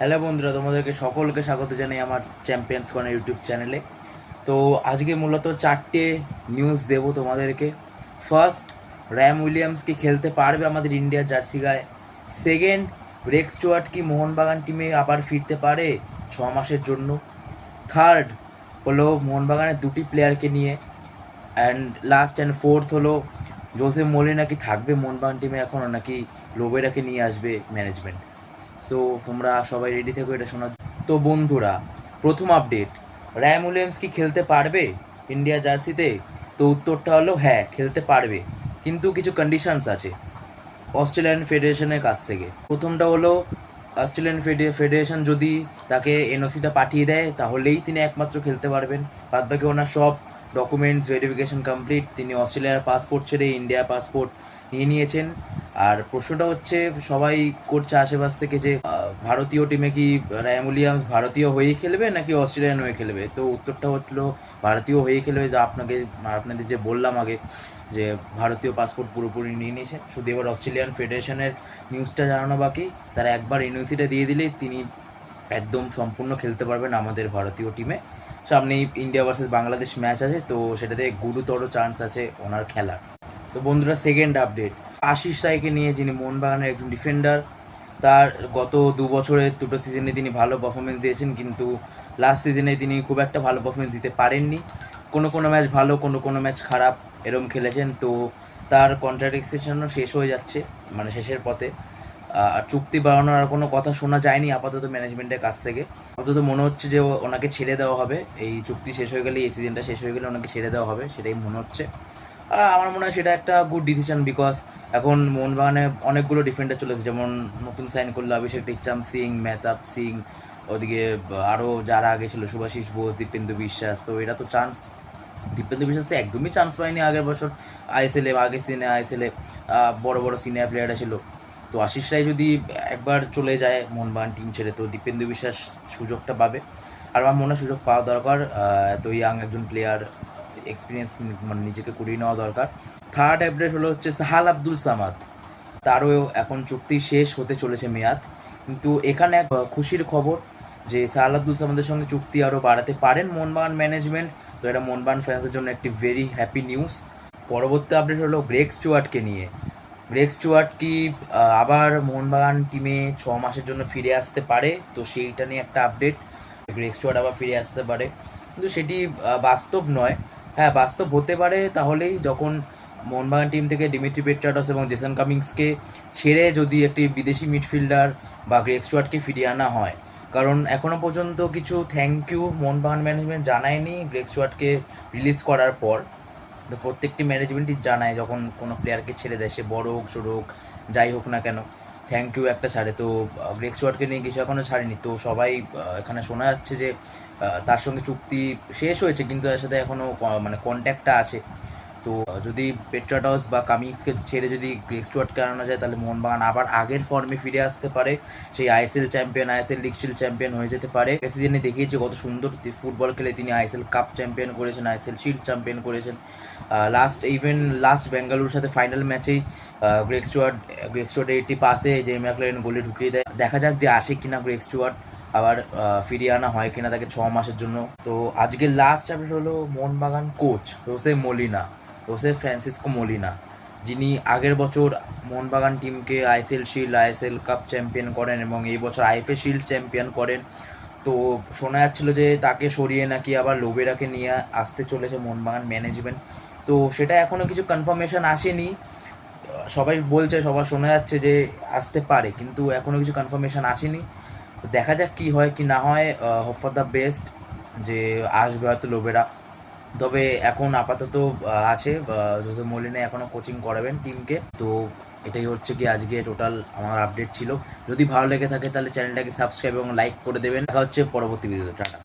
Hello বন্ধুরা, তোমাদেরকে সকলকে স্বাগত জানাই আমার চ্যাম্পিয়ন্স কর্নার ইউটিউব চ্যানেলে তো আজকে মূলত চারটে নিউজ দেব তোমাদেরকে। ফার্স্ট র্যাম উইলিয়ামস কি খেলতে পারবে আমাদের ইন্ডিয়ার জার্সি গায়ে? সেকেন্ড রেক্স স্টুয়ার্ট কি মোহনবাগান টিমে আবার ফিরতে পারে ছ মাসের জন্য? থার্ড হলো মোহনবাগানের দুটি প্লেয়ারকে নিয়ে। অ্যান্ড লাস্ট অ্যান্ড ফোর্থ হলো জোসেফ মোলি নাকি থাকবে মোহনবাগান টিমে এখনও নাকি লোবেরাকে নিয়ে আসবে ম্যানেজমেন্ট সো তোমরা সবাই রেডি থেকো এটা শোনার তো বন্ধুরা, প্রথম আপডেট র্যাম উইলিয়ামস কি খেলতে পারবে ইন্ডিয়া জার্সিতে তো উত্তরটা হলো হ্যাঁ খেলতে পারবে। কিন্তু কিছু কন্ডিশনস আছে অস্ট্রেলিয়ান ফেডারেশনের কাছ থেকে। প্রথমটা হলো অস্ট্রেলিয়ান ফেডে ফেডারেশন যদি তাকে এনওসিটা পাঠিয়ে দেয়, তাহলেই তিনি একমাত্র খেলতে পারবেন। বাদ বাকি ওনার সব ডকুমেন্টস ভেরিফিকেশন কমপ্লিট তিনি অস্ট্রেলিয়ার পাসপোর্ট ছেড়ে ইন্ডিয়ার পাসপোর্ট নিয়ে নিয়েছেন। আর প্রশ্নটা হচ্ছে, সবাই করছে আশেপাশ থেকে যে ভারতীয় টিমে কি র্যাম উইলিয়ামস ভারতীয় হয়েই খেলবে নাকি অস্ট্রেলিয়ান হয়ে খেলবে? তো উত্তরটা হলো ভারতীয় হয়েই খেলবে। যা আপনাকে, আপনাদের যে বললাম আগে, যে ভারতীয় পাসপোর্ট পুরোপুরি নিয়ে নিয়েছে। শুধু এবার অস্ট্রেলিয়ান ফেডারেশনের নিউজটা জানানো বাকি। তারা একবার এনওসিটা দিয়ে দিলে তিনি একদম সম্পূর্ণ খেলতে পারবেন আমাদের ভারতীয় টিমে সামনেই ইন্ডিয়া ভার্সেস বাংলাদেশ ম্যাচ আছে, তো সেটাতে গুরুতর চান্স আছে ওনার খেলার। তো বন্ধুরা সেকেন্ড আপডেট আশিস রায়কে নিয়ে যিনি মোহনবাগানের একজন ডিফেন্ডার তার গত দু বছরের দুটো সিজনে তিনি ভালো পারফরমেন্স দিয়েছেন, কিন্তু লাস্ট সিজনে তিনি খুব একটা ভালো পারফরমেন্স দিতে পারেননি। কোনো কোনো ম্যাচ ভালো, কোনো কোনো ম্যাচ খারাপ এরম খেলেছেন, তো তার কন্ট্রাক্ট এক্সটেনশনও শেষ হয়ে যাচ্ছে মানে শেষের পথে। আর চুক্তি বাড়ানোর আর কোনো কথা শোনা যায়নি আপাতত ম্যানেজমেন্টের কাছ থেকে। আপাতত মনে হচ্ছে যে ওনাকে ছেড়ে দেওয়া হবে। এই চুক্তি শেষ হয়ে গেলে এই সিজনটা শেষ হয়ে গেলে ওনাকে ছেড়ে দেওয়া হবে, সেটাই মনে হচ্ছে। আর আমার মনে হয় সেটা একটা গুড ডিসিশন বিকজ এখন মোহনবাগানে অনেকগুলো ডিফেন্ডার চলেছে যেমন নতুন সাইন করল অভিষেক টিকচাম, সিং, মেহতাব সিং, ওদিকে আরও যারা আগে ছিল সুভাষিস বোস, দীপেন্দু বিশ্বাস, তো এরা তো চান্স দীপেন্দু বিশ্বাস তো একদমই চান্স পায়নি আগের বছর। আইএসএলে আগের সিনে আইএসএলে বড় বড় সিনিয়র প্লেয়াররা ছিল। তো আশিস রায় যদি একবার চলে যায় মোহনবাগান টিম ছেড়ে, তো দীপেন্দু বিশ্বাস সুযোগটা পাবে। আর আমার মনে হয় সুযোগ পাওয়া দরকার এত ইয়াং একজন প্লেয়ার এক্সপিরিয়েন্স মানে নিজেকে কুড়িয়ে নেওয়া দরকার। থার্ড আপডেট হলো হচ্ছে সাহাল আব্দুল সামাদ। তারও এখন চুক্তি শেষ হতে চলেছে মেয়াদ। কিন্তু এখানে এক খুশির খবর যে সাহাল আব্দুল সামাদের সঙ্গে চুক্তি আরও বাড়াতে পারেন মোহনবাগান ম্যানেজমেন্ট তো এটা মোহনবাগান ফ্যান্সের জন্য একটি ভেরি হ্যাপি নিউজ পরবর্তী আপডেট হলো গ্রেক স্টুয়ার্টকে নিয়ে। গ্রেক স্টুয়ার্ট কি আবার মোহনবাগান টিমে ছ মাসের জন্য ফিরে আসতে পারে? তো সেইটা নিয়ে একটা আপডেট গ্রেক স্টুয়ার্ট আবার ফিরে আসতে পারে। কিন্তু সেটি বাস্তব নয়। হ্যাঁ বাস্তব হতে পারে। তাহলেই যখন মোহনবাগান টিম থেকে ডিমিট্রি পেট্রাটস এবং জেসন কামিংসকে ছেড়ে যদি একটি বিদেশি মিডফিল্ডার বা গ্রেক স্টুয়ার্টকে ফিরিয়ে আনা হয়। কারণ এখনও পর্যন্ত কিছু থ্যাংক ইউ মোহনবাগান ম্যানেজমেন্ট জানায়নি গ্রেক স্টুয়ার্টকে রিলিজ করার পর। তো প্রত্যেকটি ম্যানেজমেন্টই জানায় যখন কোনো প্লেয়ারকে ছেড়ে দেয়, সে বড় হোক ছোটো হোক, যাই হোক না কেন। থ্যাংক ইউ একটা ছাড়ে তো গ্রেক স্টুয়ার্টকে নিয়ে কিছু এখনও ছাড়েনি। তো সবাই এখানে শোনা যাচ্ছে যে তার সঙ্গে চুক্তি শেষ হয়েছে, কিন্তু তার সাথে এখনও মানে কন্ট্যাক্টটা আছে। তো যদি পেট্রাটস বা কামিংসকে ছেড়ে যদি গ্রেক স্টুয়ার্টকে আনানো যায়, তাহলে মোহনবাগান আবার আগের ফর্মে ফিরে আসতে পারে। সেই ISL champion ISL league shield champion হয়ে যেতে পারে। সিজনে দেখিয়েছে কত সুন্দর ফুটবল খেলে তিনি আইএসএল কাপ চ্যাম্পিয়ন করেছেন আইএসএল শিল্ড চ্যাম্পিয়ন করেছেন। লাস্ট ইভেন লাস্ট বেঙ্গালুরুর সাথে ফাইনাল ম্যাচেই গ্রেক স্টুয়ার্ট গ্রেক স্টুয়ার্টের একটি পাসে যে ম্যাকলেন গোলে ঢুকিয়ে দেয়। দেখা যাক যে আসে কিনা গ্রেক স্টুয়ার্ট আবার ফিরিয়ে আনা হয় কিনা তাকে ছ মাসের জন্য। তো, আজকের লাস্ট আপডেট হলো Mohun Bagan coach Jose Molina Jose Francisco Molina যিনি আগের বছর মোহনবাগান টিমকে ISL shield, ISL cup champion করেন এবং এই বছর আইএফএ শিল্ড চ্যাম্পিয়ন করেন। তো শোনা যাচ্ছিল যে তাকে সরিয়ে নাকি আবার লোবেরাকে নিয়ে আসতে চলেছে মোহনবাগান ম্যানেজমেন্ট তো সেটা এখনও কিছু কনফার্মেশন আসেনি। সবাই বলছে, সবার শোনা যাচ্ছে যে আসতে পারে, কিন্তু এখনও কিছু কনফার্মেশন আসেনি। দেখা যাক কি হয়, কি না হয় হোপ ফর দ্য বেস্ট যে আসবে হয়তো লোবেরা তবে এখন আপাতত আছে জোসে মলিনে এখনও কোচিং করাবেন টিমকে তো এটাই হচ্ছে কি আজকে টোটাল আমার আপডেট ছিল। যদি ভালো লেগে থাকে তাহলে চ্যানেলটাকে সাবস্ক্রাইব এবং লাইক করে দেবেন। দেখা হচ্ছে পরবর্তী ভিডিওতে টাটা।